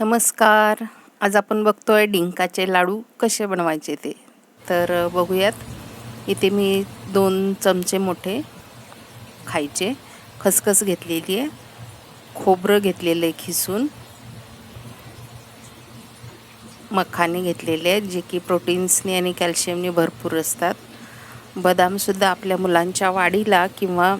नमस्कार. आज आपण बघतोय डिंकाचे लाडू कसे बनवायचे ते. तर बघूयात. इथे मी दोन चमचे मोठे खायचे. खसखस घेतलेली आहे. खोबरं घेतलेलं आहे खिसून. मखाने घेतलेले आहेत जे की प्रोटीन्सनी आणि कॅल्शियमनी भरपूर असतात. बदामसुद्धा आपल्या मुलांच्या वाढीला किंवा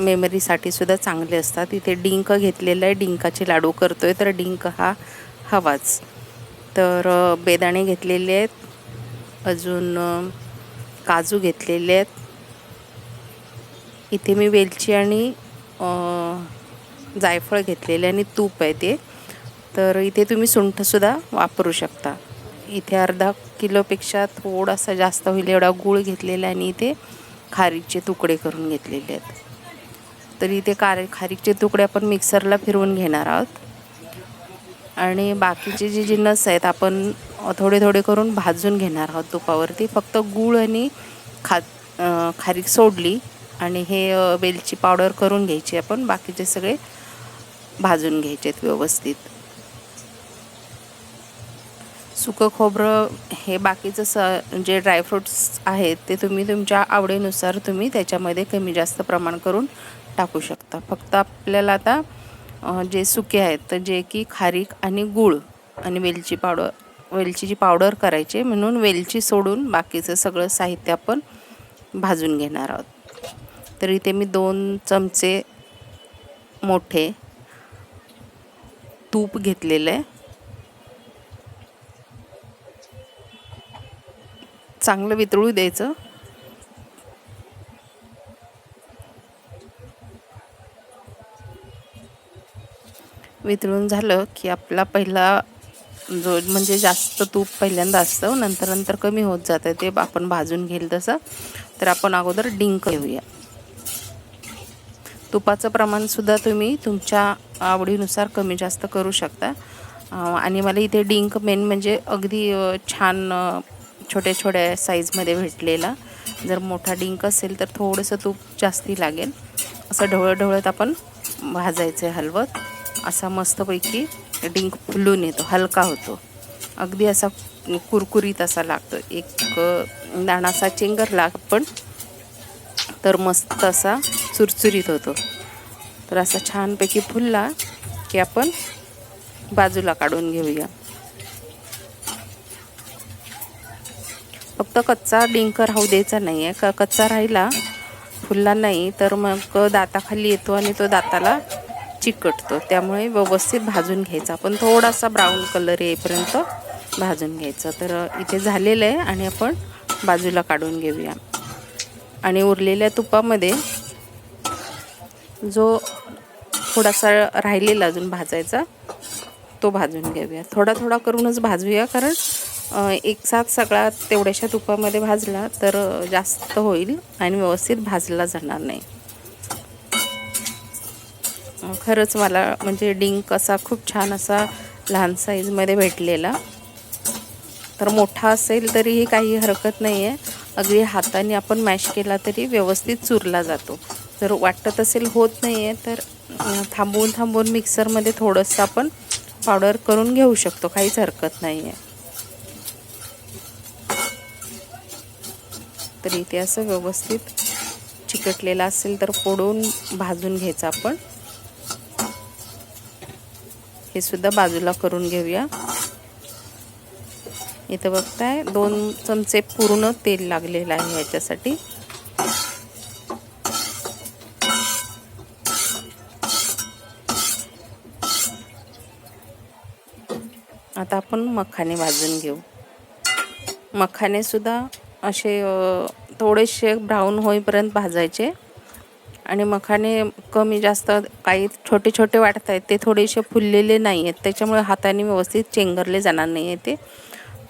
मेमरीसाठी सुद्धा चांगले असतात. इथे डिंक घेतलेलं आहे. डिंकाचे लाडू करतो आहे तर डिंक हा हवाच. तर बेदाणे घेतलेले आहेत. अजून काजू घेतलेले आहेत. इथे मी वेलची आणि जायफळ घेतलेले आणि तूप आहे ते. तर इथे तुम्ही सुंठसुद्धा वापरू शकता. इथे अर्धा किलोपेक्षा थोडासा जास्त होईल. एवढा गूळ घेतलेला आहे आणि इथे खारीचे तुकडे करून घेतलेले आहेत. तर इथे कार खारीकचे तुकडे आपण मिक्सरला फिरवून घेणार आहोत. आणि बाकीचे जे जिन्नस आहेत आपण थोडे थोडे करून भाजून घेणार आहोत तुपावरती. फक्त गूळ आणि खा खारीक सोडली आणि हे वेलची पावडर करून घ्यायची आपण. बाकीचे सगळे भाजून घ्यायचे आहेत व्यवस्थित. सुकं खोबरं हे बाकीचं स जे ड्रायफ्रूट्स आहेत ते तुम्ही तुमच्या आवडीनुसार तुम्ही त्याच्यामध्ये कमी जास्त प्रमाण करून टाकू शकता. फक्त आपल्याला आता जे सुके आहेत तर जे की खारीक आणि गूळ आणि वेलची पावडर वेलचीची पावडर करायची म्हणून वेलची सोडून बाकीचं सगळं साहित्य आपण भाजून घेणार आहोत. तर इथे मी दोन चमचे मोठे तूप घेतलेलं आहे. चांगलं वितळू द्यायचं. वितळून झालं की आपला पहिला जो म्हणजे जास्त तूप पहिल्यांदा असतं नंतर नंतर कमी होत जातं. ते आपण भाजून घेईल तसं. तर आपण अगोदर डिंक घेऊया. तुपाचं प्रमाणसुद्धा तुम्ही तुमच्या आवडीनुसार कमी जास्त करू शकता. आणि मला इथे डिंक मेन म्हणजे अगदी छान छोट्या छोट्या साईजमध्ये भेटलेला. जर मोठा डिंक असेल तर थोडंसं तूप जास्ती लागेल. असं ढवळत ढवळत आपण भाजायचं आहे हलवत. असा मस्तपैकी डिंक फुलून येतो हलका होतो. अगदी असा कुरकुरीत असा लागतो. एक अं, चेंगर लाग पण तर मस्त असा चुरचुरीत होतो. तर असा छानपैकी फुलला की आपण बाजूला काढून घेऊया. फक्त कच्चा डिंक राहू द्यायचा नाही आहे का कच्चा राहिला फुलला नाही तर मग दाताखाली येतो आणि तो दाताला चिकटतो. त्यामुळे व्यवस्थित भाजून घ्यायचा. आपण थोडासा ब्राऊन कलर येईपर्यंत भाजून घ्यायचं. तर इथे झालेलं आहे आणि आपण बाजूला काढून घेऊया. आणि उरलेल्या तुपामध्ये जो थोडासा राहिलेला अजून भाजायचा तो भाजून घेऊया. थोडा थोडा करूनच भाजूया कारण एक साथ सगळा तेवढ्याशा तुपामध्ये भाजला तर जास्त होईल आणि व्यवस्थित भाजला जाणार नाही. खरंच मला म्हणजे डिंक असा खूप छान असा लहान साईजमध्ये भेटलेला. तर मोठा असेल तरीही काही हरकत नाही आहे अगदी हाताने आपण मॅश केला तरी व्यवस्थित चुरला जातो. जर वाटत असेल होत नाही आहे तर थांबवून थांबवून मिक्सरमध्ये थोडंसं आपण पावडर करून घेऊ शकतो. काहीच हरकत नाही आहे तर इथे असं व्यवस्थित चिकटलेलं असेल तर फोडून भाजून घ्यायचं आपण. हे सुद्धा बाजूला करून घेऊया. इथं बघताय दोन चमचे पूर्ण तेल लागलेलं आहे ह्याच्यासाठी. आता आपण मखाने भाजून घेऊ. मखाने सुद्धा असे थोडेसे ब्राऊन होईपर्यंत भाजायचे. आणि मखाने कमी जास्त काही छोटे छोटे वाटत आहेत ते थोडेसे फुललेले नाही आहेत. त्याच्यामुळे हाताने व्यवस्थित चेंगरले जाणार नाही आहे ते.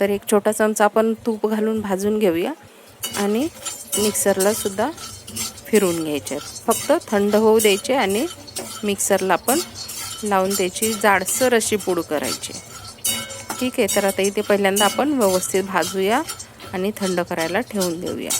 तर एक छोटा चमचा आपण तूप घालून भाजून घेऊया. आणि मिक्सरला सुद्धा घ्यायचे आहेत. फक्त थंड होऊ द्यायचे आणि मिक्सरला आपण लावून त्याची जाडसर अशी पूड करायची. ठीक आहे तर आता इथे पहिल्यांदा आपण व्यवस्थित भाजूया आणि थंड करायला ठेवून देऊया.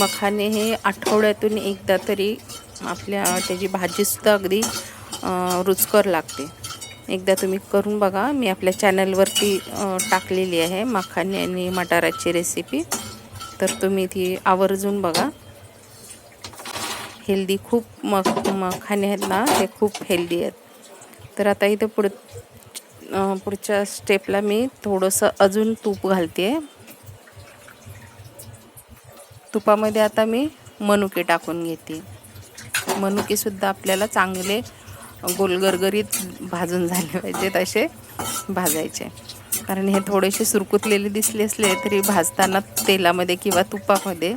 मखाने हे आठवड्यातून एकदा तरी आपल्या त्याची भाजीसुद्धा अगदी रुचकर लागते. एकदा तुम्ही करून बघा. मी आपल्या चॅनलवरती टाकलेली आहे मखाने आणि मटाराची रेसिपी. तर तुम्ही ती आवर्जून बघा. हेल्दी खूप मख मखाने आहेत ना ते खूप हेल्दी आहेत. तर आता इथे पुढ पुढच्या स्टेपला मी थोडंसं अजून तूप घालते. आहे तुपामध्ये आता मी मनुके टाकून घेते. मनुकेसुद्धा आपल्याला चांगले गोलगरगरीत भाजून झाले पाहिजेत असे भाजायचे. कारण हे थोडेसे सुरकुतलेले दिसले असले तरी भाजताना तेलामध्ये किंवा तुपामध्ये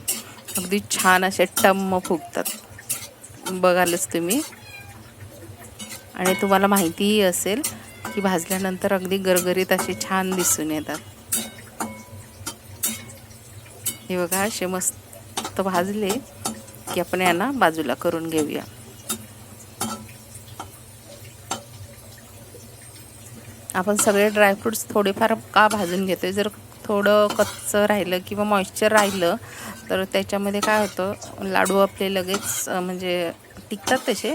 अगदी छान असे टम्म फुगतात. बघालच तुम्ही. आणि तुम्हाला माहितीही असेल की भाजल्यानंतर अगदी गरगरीत असे छान दिसून येतात. हे बघा असे मस्त भाजले की आपण यांना बाजूला करून घेऊया. आपण सगळे ड्रायफ्रूट्स थोडेफार का भाजून घेतोय? जर थोडं कच्चं राहिलं किंवा मॉइश्चर राहिलं तर त्याच्यामध्ये काय होतं? लाडू आपले लगेच म्हणजे टिकतात तसे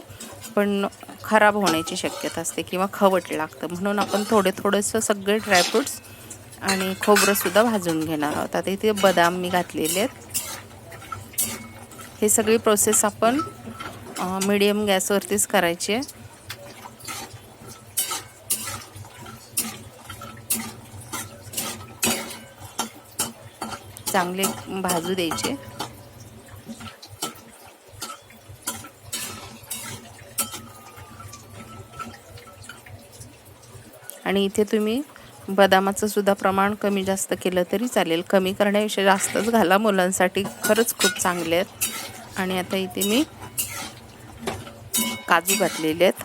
पण खराब होण्याची शक्यता असते किंवा खवट लागतं. म्हणून आपण थोडे थोडंसं सगळे ड्रायफ्रूट्स आणि खोबरंसुद्धा भाजून घेणार आहोत. आता इथे बदाम मी घातलेले आहेत. हे सगळी प्रोसेस आपण मिडियम गॅसवरतीच करायची आहे. चांगले भाजू द्यायचे. आणि इथे तुम्ही बदामाचं सुद्धा प्रमाण कमी जास्त केलं तरी चालेल. कमी करण्याविषयी जास्तच घाला मुलांसाठी. खरंच खूप चांगले आहेत. आणि आता इथे मी काजू घातलेले आहेत.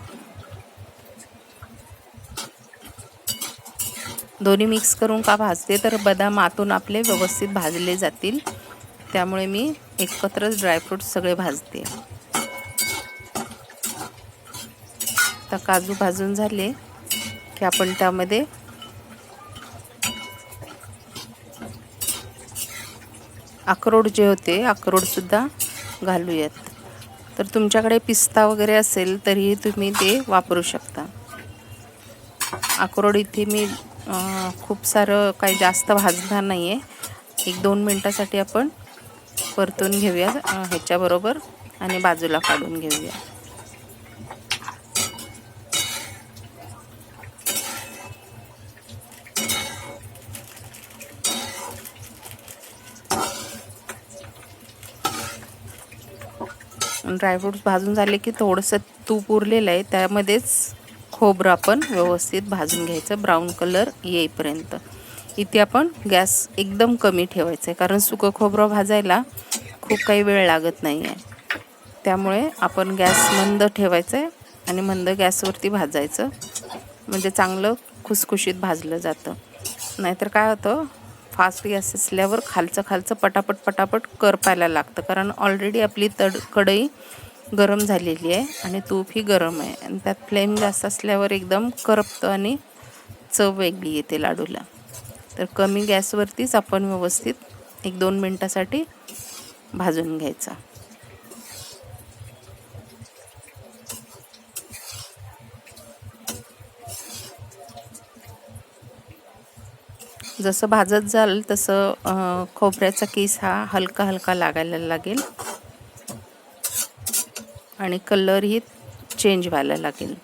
दोन्ही मिक्स करून का भाजते तर बदाम आतून आपले व्यवस्थित भाजले जातील. त्यामुळे मी एकत्रच ड्रायफ्रूट सगळे भाजते. तर काजू भाजून झाले की आपण त्यामध्ये अक्रोड जे होते अक्रोडसुद्धा घालूयात. तर तुमच्याकडे पिस्ता वगैरे असेल तरीही तुम्ही ते वापरू शकता. अक्रोड इथे मी खूप सारं काही जास्त भाजणार नाही आहे एक दोन मिनटासाठी आपण परतून घेऊया ह्याच्याबरोबर आणि बाजूला काढून घेऊया. ड्रायफ्रूट्स भाजून झाले की थोडंसं तूप उरलेलं आहे. त्यामध्येच खोबरं आपण व्यवस्थित भाजून घ्यायचं. ब्राऊन कलर येईपर्यंत. इथे आपण गॅस एकदम कमी ठेवायचं आहे कारण सुकं खोबरं भाजायला खूप काही वेळ लागत नाही आहे त्यामुळे आपण गॅस मंद ठेवायचं आहे आणि मंद गॅसवरती भाजायचं. म्हणजे चांगलं खुसखुशीत भाजलं जातं. नाहीतर काय होतं? फास्ट गॅस असल्यावर खालचं खालचं पटापट पटापट करपायला लागतं. कारण ऑलरेडी आपली तड कढई गरम झालेली आहे आणि तूपही गरम आहे. आणि त्यात फ्लेम जास्त असल्यावर एकदम करपतं आणि चव वेगळी येते लाडूला. तर कमी गॅसवरतीच आपण व्यवस्थित एक दोन मिनटासाठी भाजून घ्यायचा. जसं भाजत जाल तसं खोबऱ्याचा केस हा हलका हलका लागायला लागेल. आणि कलरही चेंज व्हायला लागेल.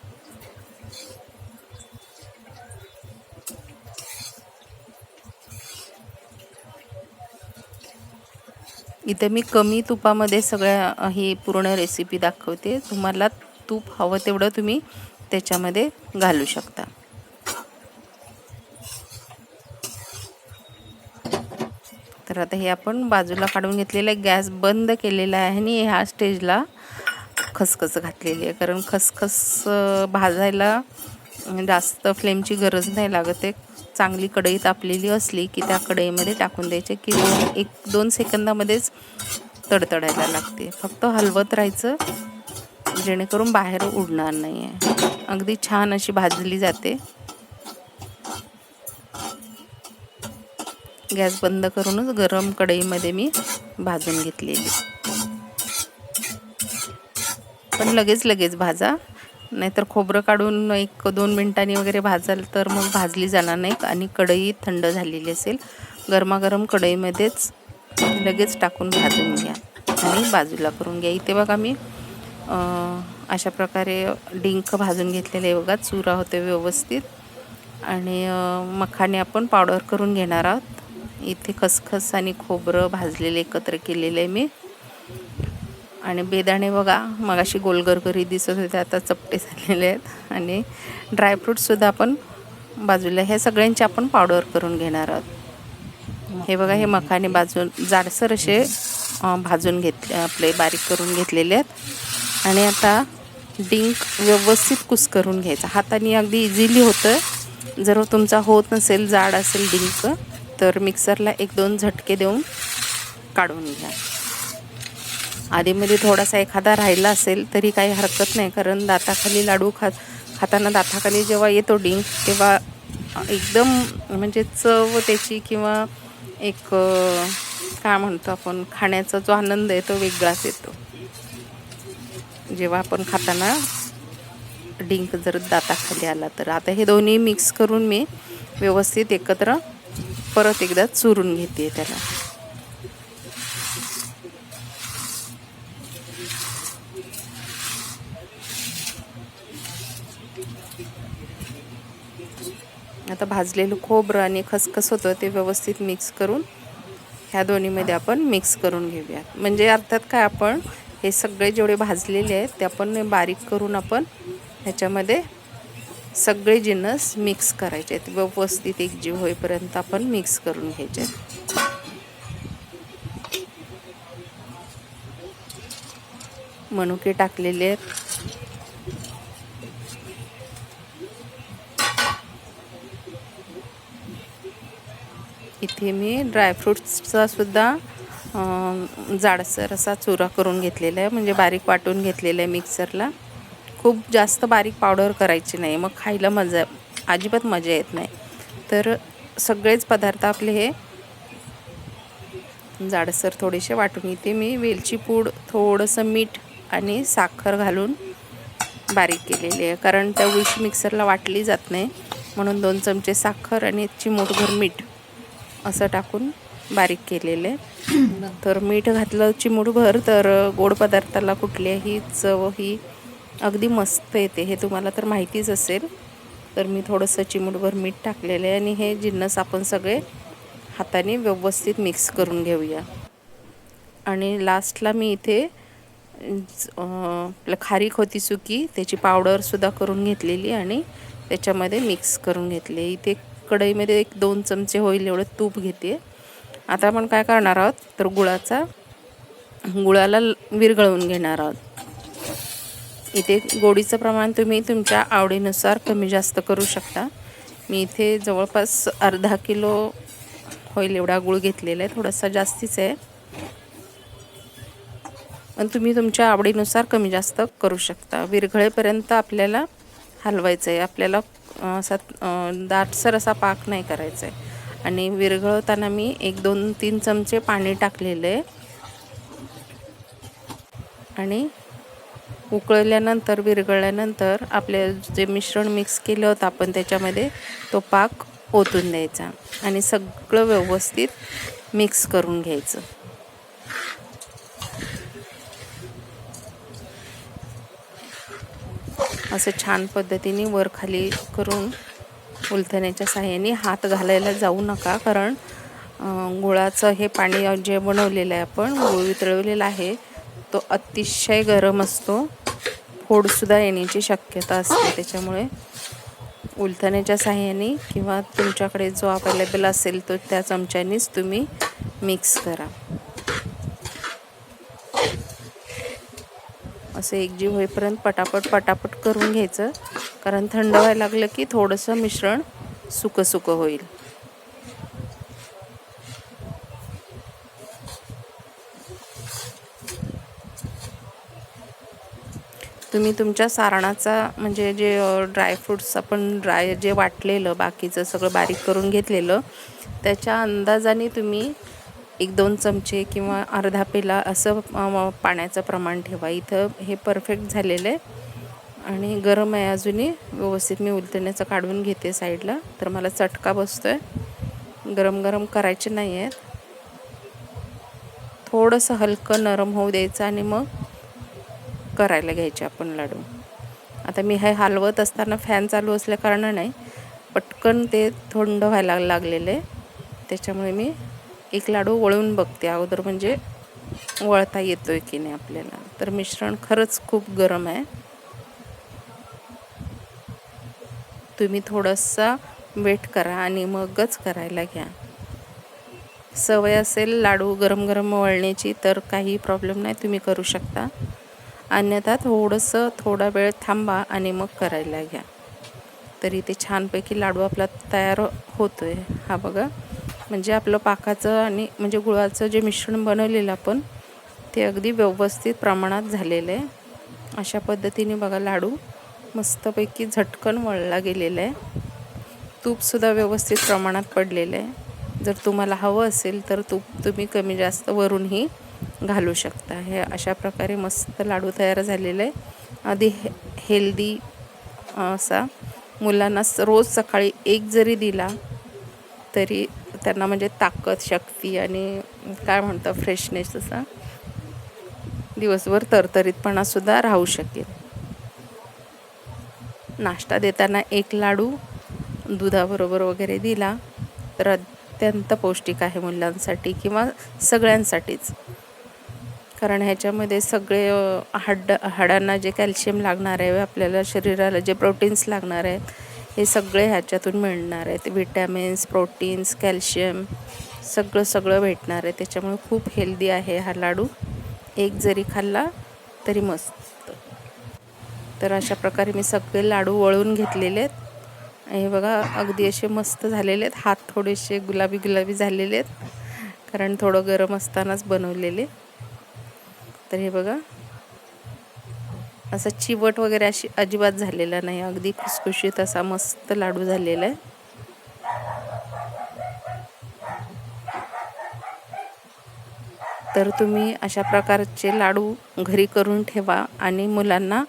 इथे मी कमी तुपामध्ये सगळ्या ही पूर्ण रेसिपी दाखवते. तुम्हाला तूप हवं तेवढं तुम्ही त्याच्यामध्ये घालू शकता. तर आता हे आपण बाजूला काढून घेतलेलं आहे. गॅस बंद केलेला आहे आणि ह्या स्टेजला खसखस घातलेली आहे. कारण खसखस भाजायला जास्त फ्लेमची गरज नाही लागत आहे. चांगली कढई तापलेली असली की त्या कढईमध्ये टाकून द्यायचे की दोन एक दोन सेकंदामध्येच तडतडायला लागते. फक्त हलवत राहायचं जेणेकरून बाहेर उडणार नाही आहे अगदी छान अशी भाजली जाते. गॅस बंद करूनच गरम कढईमध्ये मी भाजून घेतलेली. पण लगेच लगेच भाजा. नाहीतर खोबरं काढून एक दोन मिनटांनी वगैरे भाजाल तर मग भाजली जाणार नाही. आणि कढई थंड झालेली असेल गरमागरम कढईमध्येच लगेच टाकून भाजून घ्या. आणि बाजूला करून घ्या. इथे बघा मी अशा प्रकारे डिंक भाजून घेतलेले आहे बघा. चुरा होते व्यवस्थित. आणि मखाने आपण पावडर करून घेणार आहोत. इथे खसखस आणि खोबरं भाजलेले एकत्र केलेलं आहे मी. आणि बेदाणे बघा मगाशी गोलगरगरी दिसत होते आता चपटे झालेले आहेत. आणि ड्रायफ्रूटसुद्धा आपण बाजूला ह्या सगळ्यांची आपण पावडर करून घेणार आहोत. हे बघा हे मखाने बाजून जाडसर असे भाजून घेतले आपले बारीक करून घेतलेले आहेत. आणि आता डिंक व्यवस्थित कुस करून घ्यायचा. हाताने अगदी इझिली होतं जर तुमचा होत नसेल जाड असेल डिंक तर मिक्सरला एक दोन झटके देऊन काढून घ्या. आधीमध्ये थोडासा एखादा राहिला असेल तरी काही हरकत नाही कारण दाताखाली लाडू खा खाताना दाताखाली जेव्हा येतो डिंक तेव्हा एकदम म्हणजे चव त्याची किंवा एक काय म्हणतो आपण खाण्याचा जो आनंद आहे तो वेगळाच येतो. जेव्हा आपण खाताना डिंक जर दाताखाली आला तर. आता हे दोन्ही मिक्स करून मी व्यवस्थित एकत्र परत एकदा चुरून घेते त्याला. आता भाजलेलं खोबरं आणि खसखस होतं ते व्यवस्थित मिक्स करून ह्या दोन्हीमध्ये आपण मिक्स करून घेऊयात. म्हणजे अर्थात काय आपण हे सगळे जेवढे भाजलेले आहेत ते आपण बारीक करून आपण ह्याच्यामध्ये सगळे जिन्नस मिक्स करायचे आहेत. व्यवस्थित एकजीव होईपर्यंत आपण मिक्स करून घ्यायचे आहेत. मनुके टाकलेले आहेत. इथे मी ड्रायफ्रूट्सचा सुद्धा जाडसर असा चुरा करून घेतलेला आहे. म्हणजे बारीक वाटून घेतलेला आहे मिक्सरला खूप जास्त बारीक पावडर करायची नाही मग खायला मजा अजिबात मजा येत नाही. तर सगळेच पदार्थ आपले हे जाडसर थोडेसे वाटून इथे मी. वेलची पूड थोडंसं मीठ आणि साखर घालून बारीक केलेली आहे. कारण त्या उशी मिक्सरला वाटली जात नाही म्हणून दोन चमचे साखर आणि चिमूटभर मीठ असं टाकून बारीक केलेले. तर मीठ घातलं चिमूटभर तर गोड पदार्थाला कुठल्याही चव ही अगदी मस्त येते हे तुम्हाला तर माहितीच असेल. तर मी थोडंसं चिमूटभर मीठ टाकलेलं आहे आणि हे जिन्नस आपण सगळे हाताने व्यवस्थित मिक्स करून घेऊया. आणि लास्टला मी इथे आपलं खारीक होती सुकी त्याची पावडरसुद्धा करून घेतलेली आणि त्याच्यामध्ये मिक्स करून घेतले. इथे कढईमध्ये एक दोन चमचे होईल एवढं तूप घेते. आता आपण काय करणार आहोत? तर गुळाचा गुळाला विरघळवून घेणार आहोत. इथे गोडीचं प्रमाण तुम्ही तुमच्या आवडीनुसार कमी जास्त करू शकता. मी इथे जवळपास अर्धा किलो होईल एवढा गुळ घेतलेला आहे थोडासा जास्तीच आहे. पण तुम्ही तुमच्या आवडीनुसार कमी जास्त करू शकता. विरघळेपर्यंत आपल्याला हलवायचं आहे आपल्याला असा दाटसर असा पाक नाही करायचा आहे आणि विरघळताना मी एक दोन तीन चमचे पाणी टाकलेलं आहे. आणि उकळल्यानंतर विरघळल्यानंतर आपले जे मिश्रण मिक्स केलं होतं आपण त्याच्यामध्ये तो पाक ओतून द्यायचा आणि सगळं व्यवस्थित मिक्स करून घ्यायचं. असं छान पद्धतीने वर खाली करून उलथण्याच्या साह्याने हात घालायला जाऊ नका कारण गुळाचं हे पाणी जे बनवलेलं आहे आपण गुळ वितळवलेला आहे तो अतिशय गरम असतो. फोडसुद्धा येण्याची शक्यता असते. त्याच्यामुळे उलथण्याच्या साह्याने किंवा तुमच्याकडे जो अवेलेबल असेल तो त्या चमच्यानीच तुम्ही मिक्स करा. असं एकजीव होईपर्यंत पटापट पटापट करून घ्यायचं. कारण थंड व्हायला लागलं की थोडंसं मिश्रण सुकं सुकं होईल. तुम्ही तुमच्या सारणाचा म्हणजे जे ड्रायफ्रूट्स आपण ड्राय जे वाटलेलं बाकीचं सगळं बारीक करून घेतलेलं त्याच्या अंदाजाने तुम्ही एक दोन चमचे किंवा अर्धा पेला असं पाण्याचं प्रमाण ठेवा. इथं हे परफेक्ट झालेलं आहे. आणि गरम आहे अजूनही. व्यवस्थित मी उलतण्याचं काढून घेते साईडला. तर मला चटका बसतो आहे गरम गरम करायचे नाही आहेत थोडंसं हलकं नरम होऊ द्यायचं आणि मग करायला घ्यायचे आपण लाडू. आता मी हे हलवत असताना फॅन चालू असल्याकारणाने नाही पटकन ते थंड व्हायला लागलेले. त्याच्यामुळे मी एक लाडू वळून बघते. अगोदर म्हणजे वळता येतोय की नाही आपल्याला. तर मिश्रण खरंच खूप गरम आहे. तुम्ही थोडासा वेट करा आणि मगच करायला घ्या. सवय असेल लाडू गरम गरम वळण्याची तर काही प्रॉब्लेम नाही तुम्ही करू शकता. अन्यथा थोडंसं थोडा वेळ थांबा आणि मग करायला घ्या. तरी ते छानपैकी लाडू आपला तयार होतो आहे हा बघा. म्हणजे आपलं पाकाचं आणि म्हणजे गुळाचं जे मिश्रण बनवलेलं आपण ते अगदी व्यवस्थित प्रमाणात झालेलं आहे. अशा पद्धतीने बघा लाडू मस्तपैकी झटकन वळला गेलेला आहे. तूपसुद्धा व्यवस्थित प्रमाणात पडलेलं आहे. जर तुम्हाला हवं असेल तर तूप तुम्ही कमी जास्त वरूनही घालू शकता. हे अशा प्रकारे मस्त लाडू तयार झालेले आहे आधी हे हेल्दी असा मुलांना रोज सकाळी एक जरी दिला तरी त्यांना म्हणजे ताकद शक्ती आणि काय म्हणतं फ्रेशनेस असा दिवसभर तरतरीतपणासुद्धा राहू शकेल. नाश्ता देताना एक लाडू दुधाबरोबर वगैरे दिला तर अत्यंत पौष्टिक आहे मुलांसाठी किंवा सगळ्यांसाठीच. कारण ह्याच्यामध्ये सगळे हाड हाडांना जे कॅल्शियम लागणार आहे आपल्याला शरीराला जे प्रोटीन्स लागणार आहेत हे सगळे ह्याच्यातून मिळणार आहेत. विटॅमिन्स प्रोटीन्स कॅल्शियम सगळं सगळं भेटणार आहे. त्याच्यामुळे खूप हेल्दी आहे हा लाडू. एक जरी खाल्ला तरी मस्त. तर अशा प्रकारे मी सगळे लाडू वळून घेतलेले आहेत. हे बघा अगदी असे मस्त झालेले आहेत. हात थोडेसे गुलाबी गुलाबी झालेले आहेत. कारण थोडं गरम असतानाच बनवलेले. तर हे बघा. असं चिवट वगैरे अशी अजिबात झालेला नाही. अगदी खुसखुशीत असा मस्त लाडू झालेला आहे. तर तुम्ही अशा प्रकारचे लाडू घरी करून ठेवा आणि मुलांना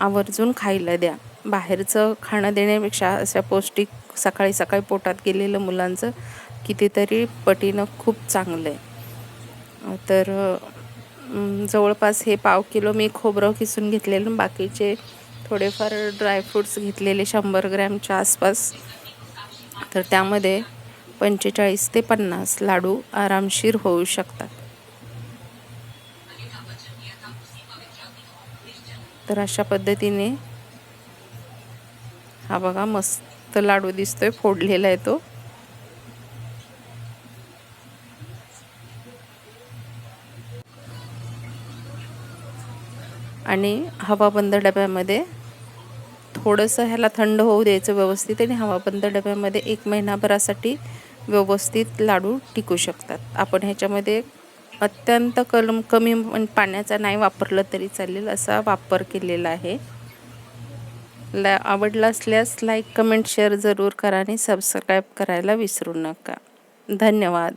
आवर्जून खायला द्या. बाहेरचं खाणं देण्यापेक्षा अशा पौष्टिक सकाळी सकाळी पोटात गेलेलं मुलांचं कितीतरी पटीनं खूप चांगलं आहे. तर जवळपास हे पाव किलो मी खोबरं किसून घेतलेलं. बाकीचे थोडेफार ड्रायफ्रूट्स घेतलेले शंभर ग्रॅमच्या आसपास. तर त्यामध्ये पंचेचाळीस ते पन्नास लाडू आरामशीर होऊ शकतात. तर अशा पद्धतीने हा बघा मस्त लाडू दिसतोय फोडलेला आहे तो. आणि हवाबंद डब्यामध्ये थोडंसं ह्याला थंड होऊ द्यायचं व्यवस्थित आणि हवाबंद डब्यामध्ये एक महिनाभरासाठी व्यवस्थित लाडू टिकू शकतात. आपण ह्याच्यामध्ये अत्यंत कलम कमी म्हणजे पाण्याचा नाही वापरलं तरी चालेल असा वापर केलेला आहे. ला आवडला असल्यास लाईक कमेंट शेअर जरूर करा आणि सबस्क्राईब करायला विसरू नका. धन्यवाद.